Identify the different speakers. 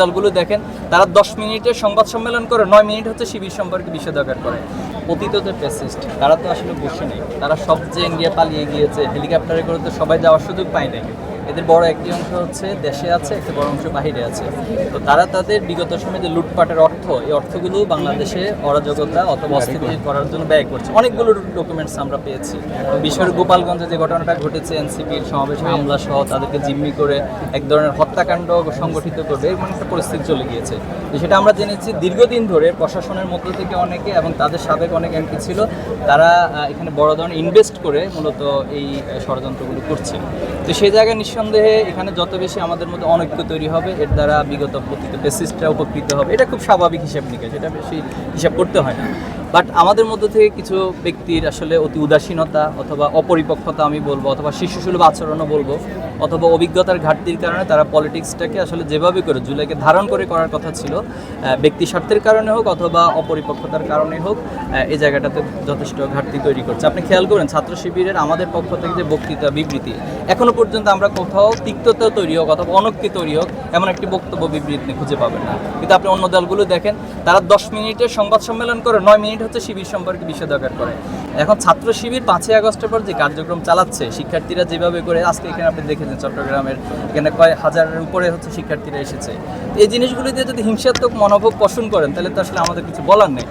Speaker 1: দলগুলো দেখেন, তারা দশ মিনিটে সংবাদ সম্মেলন করে, নয় মিনিট হচ্ছে শিবির সম্পর্কে নিষেধাজ্ঞা করে। অতীতদের পেসিস্ট তারা তো আসলে বসে নেই। তারা সব যে ইন্ডিয়া পালিয়ে গিয়েছে হেলিকপ্টারে করে তো সবাই যাওয়ার সুযোগ পায় নাই। এদের বড় একটি অংশ হচ্ছে দেশে আছে একটা বড় অংশ বাহিরে আছে। তো তারা তাদের বিগত সময়ে যে লুটপাটের অর্থ এই অর্থগুলো বাংলাদেশে অরাজকতা অথবা অস্থিতিশীল করার জন্য ব্যয় করছে। অনেকগুলো ডকুমেন্টস আমরা পেয়েছি। বিশেষ করে গোপালগঞ্জে যে ঘটনাটা ঘটেছে এনসিপির সমাবেশে হামলা সহ তাদেরকে জিম্মি করে এক ধরনের হত্যাকাণ্ড সংগঠিত করবে এরকম একটা পরিস্থিতি চলে গিয়েছে। তো সেটা আমরা জেনেছি দীর্ঘদিন ধরে প্রশাসনের মধ্য থেকে অনেকে এবং তাদের সাবেক অনেক এমপি ছিল তারা এখানে বড় ধরনের ইনভেস্ট করে মূলত এই ষড়যন্ত্রগুলো করছে। তো সেই জায়গায় নিঃসন্দেহে এখানে যত বেশি আমাদের মধ্যে অনৈক্য তৈরি হবে, এর দ্বারা বিগত পতিত পেসিস্টরা উপকৃত হবে। এটা খুব স্বাভাবিক হিসাব নিকাশ, এটা বেশি হিসাব করতে হয় না। বাট আমাদের মধ্যে থেকে কিছু ব্যক্তির আসলে অতি উদাসীনতা অথবা অপরিপক্কতা আমি বলব, অথবা শিশুসুলভ আচরণও বলব অথবা অভিজ্ঞতার ঘাটতির কারণে তারা পলিটিক্সটাকে আসলে যেভাবে করে, জুলাইকে ধারণ করে করার কথা ছিল ব্যক্তি স্বার্থের কারণে হোক অথবা অপরিপক্কতার কারণে হোক এই জায়গাটাতে যথেষ্ট ঘাটতি তৈরি করছে। আপনি খেয়াল করেন, ছাত্র শিবিরের আমাদের পক্ষ থেকে যে বক্তৃতা, বিবৃতি, এখনও পর্যন্ত আমরা কোথাও তিক্ততা তৈরি হোক অথবা অনক্তি তৈরি হোক, এমন একটি বক্তব্য, বিবৃতি খুঁজে পাবেন না। কিন্তু আপনি অন্য দলগুলো দেখেন, তারা দশ মিনিটের সংবাদ সম্মেলন করে, নয় মিনিট হচ্ছে শিবির সম্পর্কে বিষেধাগার করে। এখন ছাত্র শিবির পাঁচই আগস্টের পর যে কার্যক্রম চালাচ্ছে, শিক্ষার্থীরা যেভাবে করে, আজকে এখানে আপনি দেখেছেন চট্টগ্রামের, এখানে কয়েক হাজারের উপরে হচ্ছে শিক্ষার্থীরা এসেছে। এই জিনিসগুলিতে যদি হিংসাত্মক মনোভাব পোষণ করেন, তাহলে তো আসলে আমাদের কিছু বলার নেই।